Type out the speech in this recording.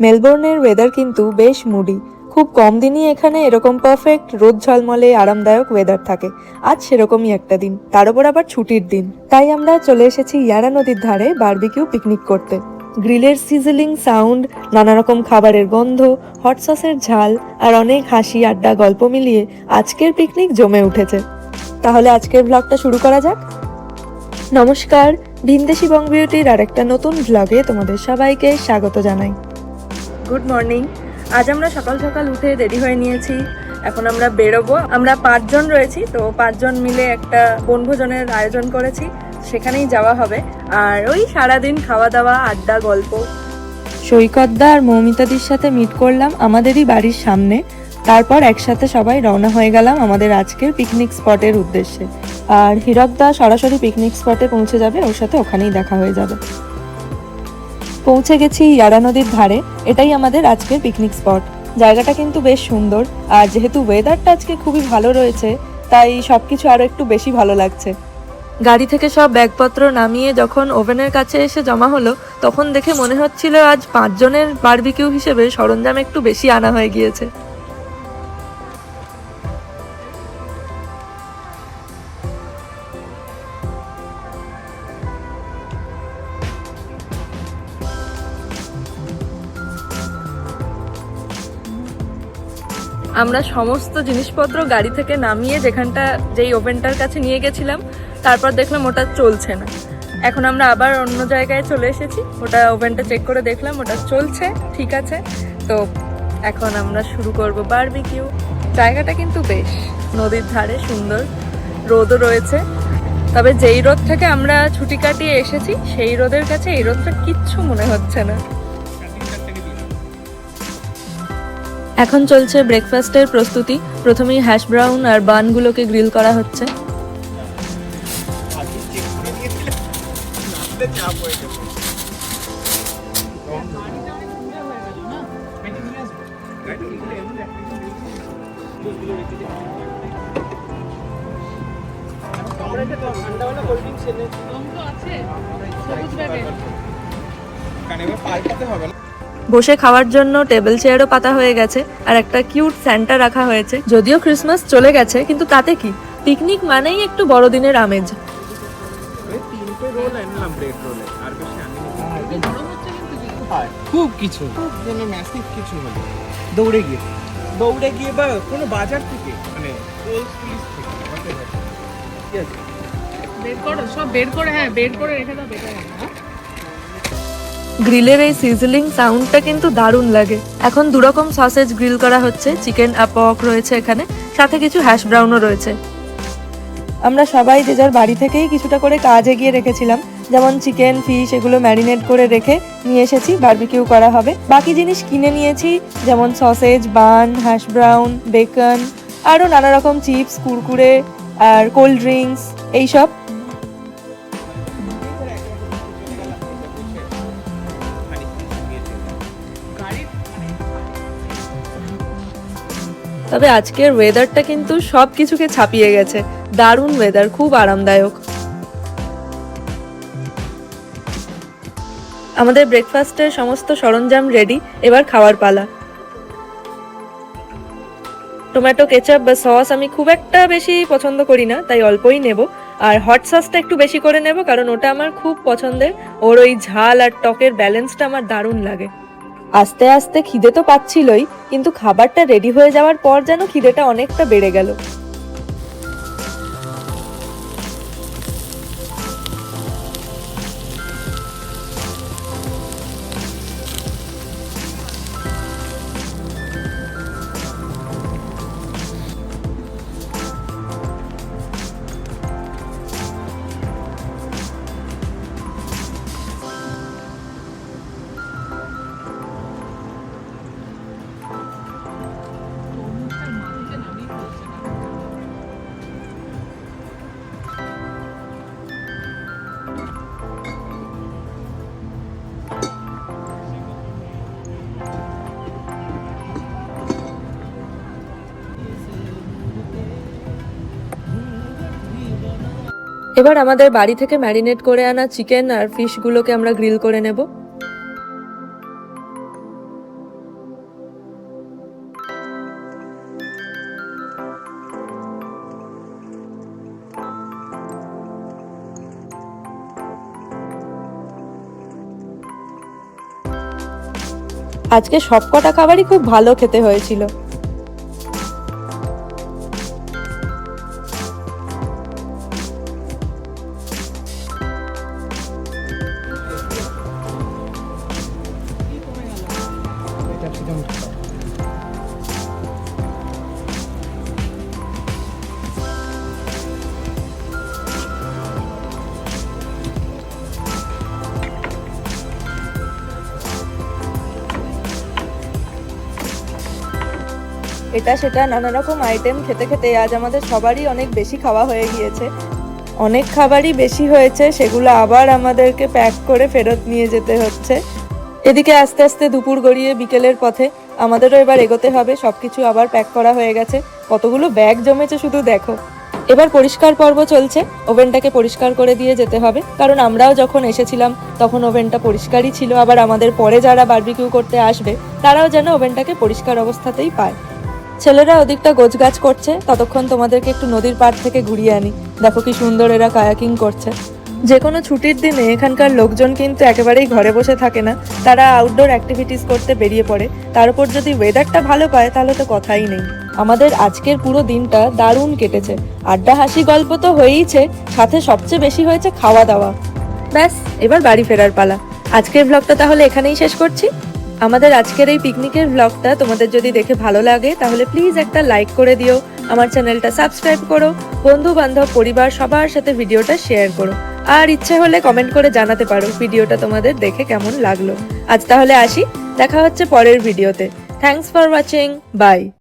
মেলবোর্নের weather কিন্তু বেশ moody খুব কম দিনই এখানে এরকম পারফেক্ট রোদ ঝলমলে আরামদায়ক ওয়েদার থাকে। আজ সেরকমই একটা দিন, তার উপর আবার ছুটির দিন। তাই আমরা চলে এসেছি ইয়ারা নদীর ধারে বারবিকিউ পিকনিক করতে। গ্রিলের সিজলিং সাউন্ড নানা রকম খাবারের গন্ধ হট সসের ঝাল আর অনেক হাসি আড্ডা গল্প মিলিয়ে আজকের পিকনিক জমে উঠেছে। তাহলে আজকের ব্লগটা শুরু করা যাক। নমস্কার, ভিনদেশি বং বিউটির আরেকটা নতুন ব্লগে তোমাদের সবাইকে স্বাগত জানাই। গুড মর্নিং আজ আমরা সকাল সকাল উঠে রেডি হয়ে নিয়েছি। এখন আমরা বেরোবো। আমরা পাঁচজন রয়েছি, তো পাঁচজন মিলে একটা বনভোজনের আয়োজন করেছি। সেখানেই যাওয়া হবে। আর ওই সারাদিন খাওয়া দাওয়া আড্ডা, গল্প। সৈকতদা আর মৌমিতাদির সাথে মিট করলাম আমাদেরই বাড়ির সামনে। তারপর একসাথে সবাই রওনা হয়ে গেলাম আমাদের আজকের পিকনিক স্পটের উদ্দেশ্যে। আর হীরকদা সরাসরি পিকনিক স্পটে পৌঁছে যাবে, ওর সাথে ওখানেই দেখা হয়ে যাবে। পৌঁছে গেছি ইয়ারা নদীর ধারে। এটাই আমাদের আজকের পিকনিক স্পট জায়গাটা কিন্তু বেশ সুন্দর, আর যেহেতু ওয়েদারটা আজকে খুবই ভালো রয়েছে, তাই সব কিছু আরও একটু বেশি ভালো লাগছে। গাড়ি থেকে সব ব্যাগপত্র নামিয়ে যখন ওভেনের কাছে এসে জমা হলো, তখন দেখে মনে হচ্ছিল আজ পাঁচজনের বার্বিকিউ হিসেবে সরঞ্জাম একটু বেশি আনা হয়ে গিয়েছে। আমরা সমস্ত জিনিসপত্র গাড়ি থেকে নামিয়ে যেখানটা, যেই ওভেনটার কাছে নিয়ে গেছিলাম, তারপর দেখলাম ওটা চলছে না। এখন আমরা আবার অন্য জায়গায় চলে এসেছি। ওটা ওভেনটা চেক করে দেখলাম, ওটা চলছে, ঠিক আছে। তো এখন আমরা শুরু করব বারবিকিউ জায়গাটা কিন্তু বেশ নদীর ধারে, সুন্দর। রোদও রয়েছে। তবে যেই রোদ থেকে আমরা ছুটি কাটিয়ে এসেছি, সেই রোদের কাছে এই রোদটা কিচ্ছু মনে হচ্ছে না। এখন চলছে ব্রেকফাস্টের প্রস্তুতি। প্রথমেই হ্যাশ ব্রাউন আর বানগুলোকে গ্রিল করা হচ্ছে। বসে খাওয়ার জন্য টেবিল চেয়ারও পাতা হয়ে গেছে আর একটা কিউট স্যান্টা রাখা হয়েছে। যদিও ক্রিসমাস চলে গেছে কিন্তু তাতে কি? পিকনিক মানেই একটু বড়দিনের আমেজ। খুব কিছু। কিছু হলো দৌড়ে গিয়ে। দৌড়ে গিয়ে বা কোনো বাজার থেকে? মানে বের করো সব বের করে হ্যাঁ বের করে রেখে দাও বেটার হ্যাঁ? গ্রিলের এই সিজলিং সাউন্ডটা কিন্তু দারুণ লাগে। এখন দুরকম সসেজ গ্রিল করা হচ্ছে চিকেন আপক রয়েছে এখানে, সাথে কিছু হ্যাশ ব্রাউনও রয়েছে। আমরা সবাই যে যার বাড়ি থেকেই কিছুটা করে কাজ এগিয়ে রেখেছিলাম, যেমন চিকেন ফিশ এগুলো ম্যারিনেট করে রেখে নিয়ে এসেছি বারবিকিউ করা হবে। বাকি জিনিস কিনে নিয়েছি, যেমন sausage bun hash brown bacon আরও নানা রকম চিপস কুরকুরে আর কোল্ড ড্রিঙ্কস এইসব। তবে আজকের ওয়েদারটা কিন্তু সব কিছুকে ছাপিয়ে গেছে। দারুণ ওয়েদার খুব আরামদায়ক। আমাদের ব্রেকফাস্টের সমস্ত সরঞ্জাম রেডি এবার খাওয়ার পালা। টমেটো কেচাপ বা সস আমি খুব একটা বেশি পছন্দ করি না, তাই অল্পই নেব। আর হট সসটা একটু বেশি করে নেব, কারণ ওটা আমার খুব পছন্দের। ওর ওই ঝাল আর টকের ব্যালেন্সটা আমার দারুণ লাগে। আস্তে আস্তে খিদে তো পাচ্ছিলই, কিন্তু খাবারটা রেডি হয়ে যাওয়ার পর যেন খিদেটা অনেকটা বেড়ে গেল। এবার আমাদের বাড়ি থেকে ম্যারিনেট করে আনা চিকেন আর ফিশগুলোকে আমরা গ্রিল করে নেব। আজকে সবকটা খাবারই খুব ভালো খেতে হয়েছিল। এটা, সেটা, নানা রকম আইটেম খেতে খেতে আজ আমাদের সবারই অনেক বেশি খাওয়া হয়ে গিয়েছে। অনেক খাবারই বেশি হয়েছে, সেগুলো আবার আমাদেরকে প্যাক করে ফেরত নিয়ে যেতে হচ্ছে। এদিকে আস্তে আস্তে দুপুর গড়িয়ে বিকেলের পথে আমাদেরও এবার এগোতে হবে। সবকিছু আবার প্যাক করা হয়ে গেছে। কতগুলো ব্যাগ জমেছে শুধু দেখো। এবার পরিষ্কার পর্ব চলছে। ওভেনটাকে পরিষ্কার করে দিয়ে যেতে হবে। কারণ আমরাও যখন এসেছিলাম, তখন ওভেনটা পরিষ্কারই ছিল। আবার আমাদের পরে যারা বারবিকিউ করতে আসবে, তারাও যেন ওভেনটাকে পরিষ্কার অবস্থাতেই পায়। ছেলেরা ওদিকটা গোছগাছ করছে। ততক্ষণ তোমাদেরকে একটু নদীর পাড় থেকে ঘুরিয়ে আনি। দেখো কি সুন্দর এরা কায়াকিং করছে। যে কোনো ছুটির দিনে এখানকার লোকজন কিন্তু একেবারেই ঘরে বসে থাকে না। তারা আউটডোর অ্যাক্টিভিটিস করতে বেরিয়ে পড়ে। তার উপর যদি ওয়েদারটা ভালো পায়, তাহলে তো কথাই নেই। আমাদের আজকের পুরো দিনটা দারুণ কেটেছে। আড্ডা হাসি গল্প তো হয়েইছে, সাথে সবচেয়ে বেশি হয়েছে খাওয়া দাওয়া ব্যাস, এবার বাড়ি ফেরার পালা। আজকের ব্লগটা তাহলে এখানেই শেষ করছি। আমাদের আজকের এই পিকনিকের ব্লগটা তোমাদের যদি দেখে ভালো লাগে, তাহলে প্লিজ একটা লাইক করে দিও। আমার চ্যানেলটা সাবস্ক্রাইব করো। বন্ধু বান্ধব পরিবার, সবার সাথে ভিডিওটা শেয়ার করো। আর ইচ্ছে হলে কমেন্ট করে জানাতে পারো ভিডিওটা তোমাদের দেখে কেমন লাগল। আজ তাহলে আসি, দেখা হচ্ছে পরের ভিডিওতে। Thanks for watching by